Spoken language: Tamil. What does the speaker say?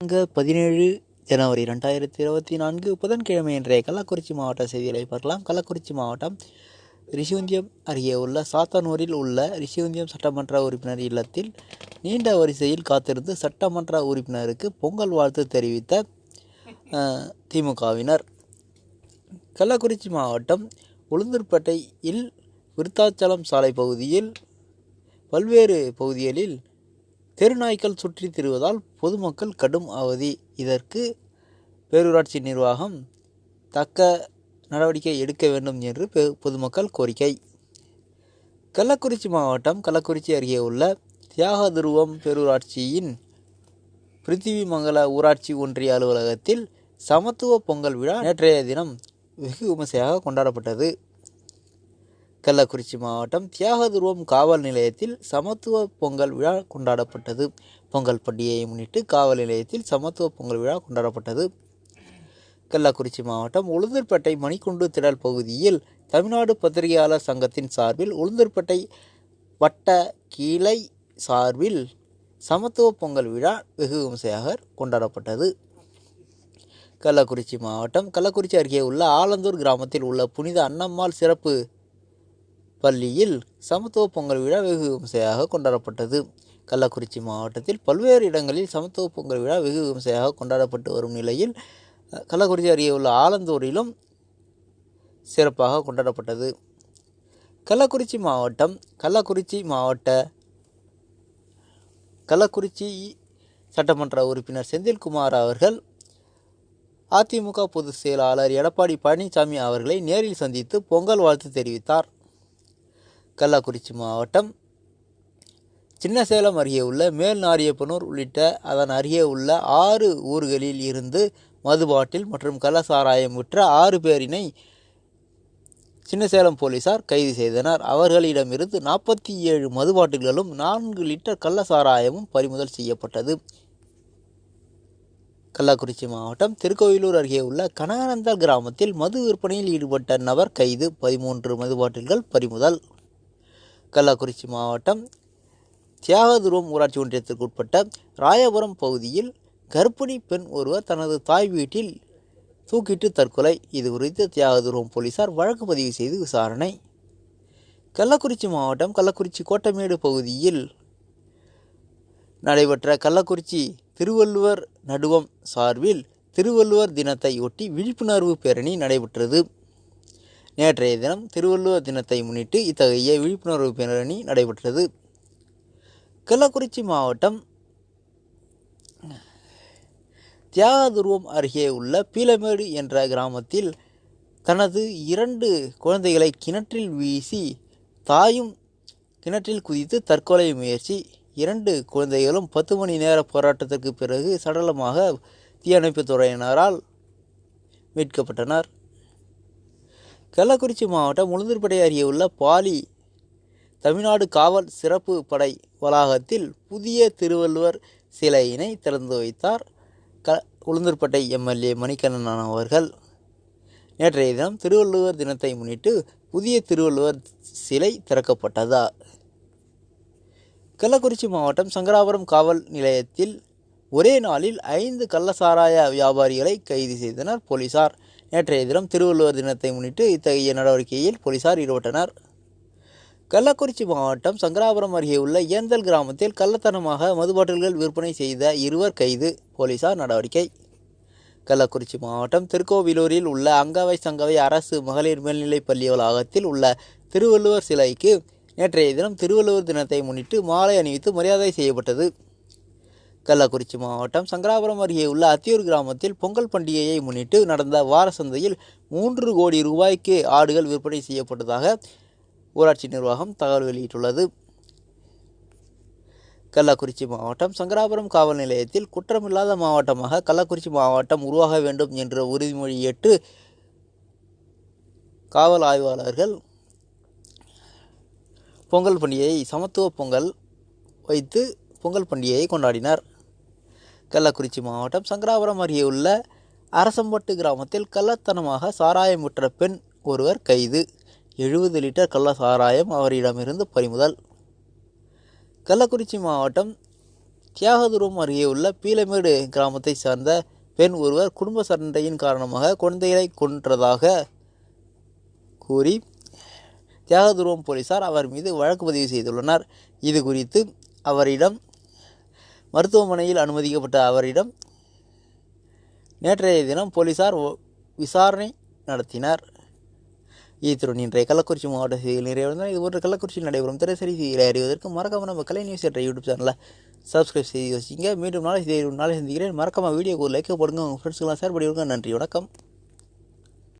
அங்க பதினேழு ஜனவரி ரெண்டாயிரத்தி இருபத்தி நான்கு புதன்கிழமை இன்றைய கள்ளக்குறிச்சி மாவட்ட செய்திகளை பார்க்கலாம். கள்ளக்குறிச்சி மாவட்டம் ரிஷிவந்தியம் அருகே உள்ள சாத்தானூரில் உள்ள ரிஷிவந்தியம் சட்டமன்ற உறுப்பினர் இல்லத்தில் நீண்ட வரிசையில் காத்திருந்து சட்டமன்ற உறுப்பினருக்கு பொங்கல் வாழ்த்து தெரிவித்த திமுகவினர். கள்ளக்குறிச்சி மாவட்டம் உளுந்தூர்பேட்டையில் விருத்தாச்சலம் சாலை பகுதியில் பல்வேறு பகுதிகளில் தெருநாய்க்கள் சுற்றித் திரிவதால் பொதுமக்கள் கடும் அவதி. இதற்கு பேரூராட்சி நிர்வாகம் தக்க நடவடிக்கை எடுக்க வேண்டும் என்று பெ- பொதுமக்கள் கோரிக்கை. கள்ளக்குறிச்சி மாவட்டம் கள்ளக்குறிச்சி அருகே உள்ள தியாகதுருவம் பேரூராட்சியின் பிருத்திவிமங்கல ஊராட்சி ஒன்றிய அலுவலகத்தில் சமத்துவ பொங்கல் விழா நேற்றைய தினம் வெகு விமர்சையாக கொண்டாடப்பட்டது. கள்ளக்குறிச்சி மாவட்டம் தியாகதுருவம் காவல் நிலையத்தில் சமத்துவ பொங்கல் விழா கொண்டாடப்பட்டது. பொங்கல் பண்டிகையை முன்னிட்டு காவல் நிலையத்தில் சமத்துவ பொங்கல் விழா கொண்டாடப்பட்டது. கள்ளக்குறிச்சி மாவட்டம் உளுந்தூர்பேட்டை மணிக்குண்டு திடல் பகுதியில் தமிழ்நாடு பத்திரிகையாளர் சங்கத்தின் சார்பில் உளுந்தூர்பேட்டை வட்ட கிளை சார்பில் சமத்துவ பொங்கல் விழா வெகு விமர்சையாக கொண்டாடப்பட்டது. கள்ளக்குறிச்சி மாவட்டம் கள்ளக்குறிச்சி அருகே உள்ள ஆலந்தூர் கிராமத்தில் உள்ள புனித அன்னம்மாள் சிறப்பு பள்ளியில் சமத்துவ பொங்கல் விழா வெகு விமர்சையாக கொண்டாடப்பட்டது. கள்ளக்குறிச்சி மாவட்டத்தில் பல்வேறு இடங்களில் சமத்துவ பொங்கல் விழா வெகு விமர்சையாக கொண்டாடப்பட்டு வரும் நிலையில் கள்ளக்குறிச்சி அருகே உள்ள ஆலந்தூரிலும் சிறப்பாக கொண்டாடப்பட்டது. கள்ளக்குறிச்சி மாவட்டம் கள்ளக்குறிச்சி மாவட்ட கள்ளக்குறிச்சி சட்டமன்ற உறுப்பினர் செந்தில்குமார் அவர்கள் அதிமுக பொதுச் செயலாளர் எடப்பாடி பழனிசாமி அவர்களை நேரில் சந்தித்து பொங்கல் வாழ்த்து தெரிவித்தார். கள்ளக்குறிச்சி மாவட்டம் சின்னசேலம் அருகே உள்ள மேல்நாரியப்பனூர் உள்ளிட்ட அதன் அருகே உள்ள ஆறு ஊர்களில் இருந்து மதுபாட்டில் மற்றும் கள்ளசாராயம் விற்ற ஆறு பேரினை சின்னசேலம் போலீசார் கைது செய்தனர். அவர்களிடமிருந்து நாற்பத்தி ஏழு மதுபாட்டில்களும் நான்கு லிட்டர் கள்ளசாராயமும் பறிமுதல் செய்யப்பட்டது. கள்ளக்குறிச்சி மாவட்டம் திருக்கோயிலூர் அருகே உள்ள கனகனந்தல் கிராமத்தில் மது விற்பனையில் ஈடுபட்ட நபர் கைது. பதிமூன்று மதுபாட்டில்கள் பறிமுதல் கள்ளக்குறிச்சி மாவட்டம் தியாகதுருவம் ஊராட்சி ஒன்றியத்திற்கு உட்பட்ட ராயபுரம் பகுதியில் கர்ப்பிணி பெண் ஒருவர் தனது தாய் வீட்டில் தூக்கிட்டு தற்கொலை. இது குறித்து தியாகதுருவம் போலீசார் வழக்கு பதிவு செய்து விசாரணை. கள்ளக்குறிச்சி மாவட்டம் கள்ளக்குறிச்சி கோட்டமேடு பகுதியில் நடைபெற்ற கள்ளக்குறிச்சி திருவள்ளுவர் நடுவம் சார்பில் திருவள்ளுவர் தினத்தை ஒட்டி விழிப்புணர்வு பேரணி நடைபெற்றது. நேற்றைய தினம் திருவள்ளுவர் தினத்தை முன்னிட்டு இத்தகைய விழிப்புணர்வு பேரணி நடைபெற்றது. கள்ளக்குறிச்சி மாவட்டம் தியாகதுருவம் அருகே உள்ள பீலமேடு என்ற கிராமத்தில் தனது இரண்டு குழந்தைகளை கிணற்றில் வீசி தாயும் கிணற்றில் குதித்து தற்கொலை முயற்சி இரண்டு குழந்தைகளும் பத்து மணி நேர போராட்டத்திற்கு பிறகு சடலமாக தீயணைப்புத் துறையினரால் மீட்கப்பட்டனர். கள்ளக்குறிச்சி மாவட்டம் உளுந்தூர்படை அருகே உள்ள பாலி தமிழ்நாடு காவல் சிறப்பு படை வளாகத்தில் புதிய திருவள்ளுவர் சிலையினை திறந்து வைத்தார் க உளுந்தூர்பட்டை எம்எல்ஏ மணிகண்ணன் அவர்கள். நேற்றைய தினம் திருவள்ளுவர் தினத்தை முன்னிட்டு புதிய திருவள்ளுவர் சிலை திறக்கப்பட்டதா? கள்ளக்குறிச்சி மாவட்டம் சங்கராபுரம் காவல் நிலையத்தில் ஒரே நாளில் ஐந்து கள்ளசாராய வியாபாரிகளை கைது செய்தனர் போலீசார். நேற்றைய தினம் திருவள்ளுவர் தினத்தை முன்னிட்டு இத்தகைய நடவடிக்கையில் போலீசார் ஈடுபட்டனர். கள்ளக்குறிச்சி மாவட்டம் சங்கராபுரம் அருகே உள்ள ஏந்தல் கிராமத்தில் கள்ளத்தனமாக மது பாட்டில்கள் விற்பனை செய்த இருவர் கைது போலீசார் நடவடிக்கை. கள்ளக்குறிச்சி மாவட்டம் திருக்கோவிலூரில் உள்ள அங்கவை சங்கவை அரசு மகளிர் மேல்நிலைப் பள்ளி வளாகத்தில் உள்ள திருவள்ளுவர் சிலைக்கு நேற்றைய தினம் திருவள்ளுவர் தினத்தை முன்னிட்டு மாலை அணிவித்து மரியாதை செய்யப்பட்டது. கள்ளக்குறிச்சி மாவட்டம் சங்கராபுரம் அருகே உள்ள அத்தியூர் கிராமத்தில் பொங்கல் பண்டிகையை முன்னிட்டு நடந்த வார சந்தையில் மூன்று கோடி ரூபாய்க்கு ஆடுகள் விற்பனை செய்யப்பட்டதாக ஊராட்சி நிர்வாகம் தகவல் வெளியிட்டுள்ளது. கள்ளக்குறிச்சி மாவட்டம் சங்கராபுரம் காவல் நிலையத்தில் குற்றமில்லாத மாவட்டமாக கள்ளக்குறிச்சி மாவட்டம் உருவாக வேண்டும் என்ற உறுதிமொழி ஏற்று காவல் ஆய்வாளர்கள் பொங்கல் பண்டிகையை சமத்துவ பொங்கல் வைத்து பொங்கல் பண்டிகையை கொண்டாடினர். கள்ளக்குறிச்சி மாவட்டம் சங்கராபுரம் அருகே உள்ள அரசம்பட்டு கிராமத்தில் கள்ளத்தனமாக சாராயம் விற்ற பெண் ஒருவர் கைது. எழுபது லிட்டர் கள்ள சாராயம் அவரிடமிருந்து பறிமுதல். கள்ளக்குறிச்சி மாவட்டம் தியாகதுரம் அருகே உள்ள பீலமேடு கிராமத்தை சார்ந்த பெண் ஒருவர் குடும்ப சண்டையின் காரணமாக குழந்தைகளை கொன்றதாக கூறி தியாகதுருவம் போலீசார் அவர் மீது வழக்கு பதிவு செய்துள்ளனர். இது குறித்து அவரிடம் மருத்துவமனையில் அனுமதிக்கப்பட்ட அவரிடம் நேற்றைய தினம் போலீசார் விசாரணை நடத்தினர். இத்துடன் இன்றைய கள்ளக்குறிச்சி மாவட்ட செய்திகள் நிறைவடைந்தால் இது போன்ற கள்ளக்குறிச்சியில் நடைபெறும் திரைசரி செய்திகளை அறிவதற்கு மறக்காம நம்ம கலை நியூஸ் என்ற யூடியூப் சேனலை சப்ஸ்கிரைப் செய்து வச்சிங்க மீண்டும் நாளை செய்தி நாளை சந்திக்கிறேன். மறக்காமல் வீடியோக்கு ஒரு லைக் போடுங்க. உங்கள் ஃப்ரெண்ட்ஸ்க்கெல்லாம் ஷேர் பண்ணிவிடுங்க நன்றி. வணக்கம்.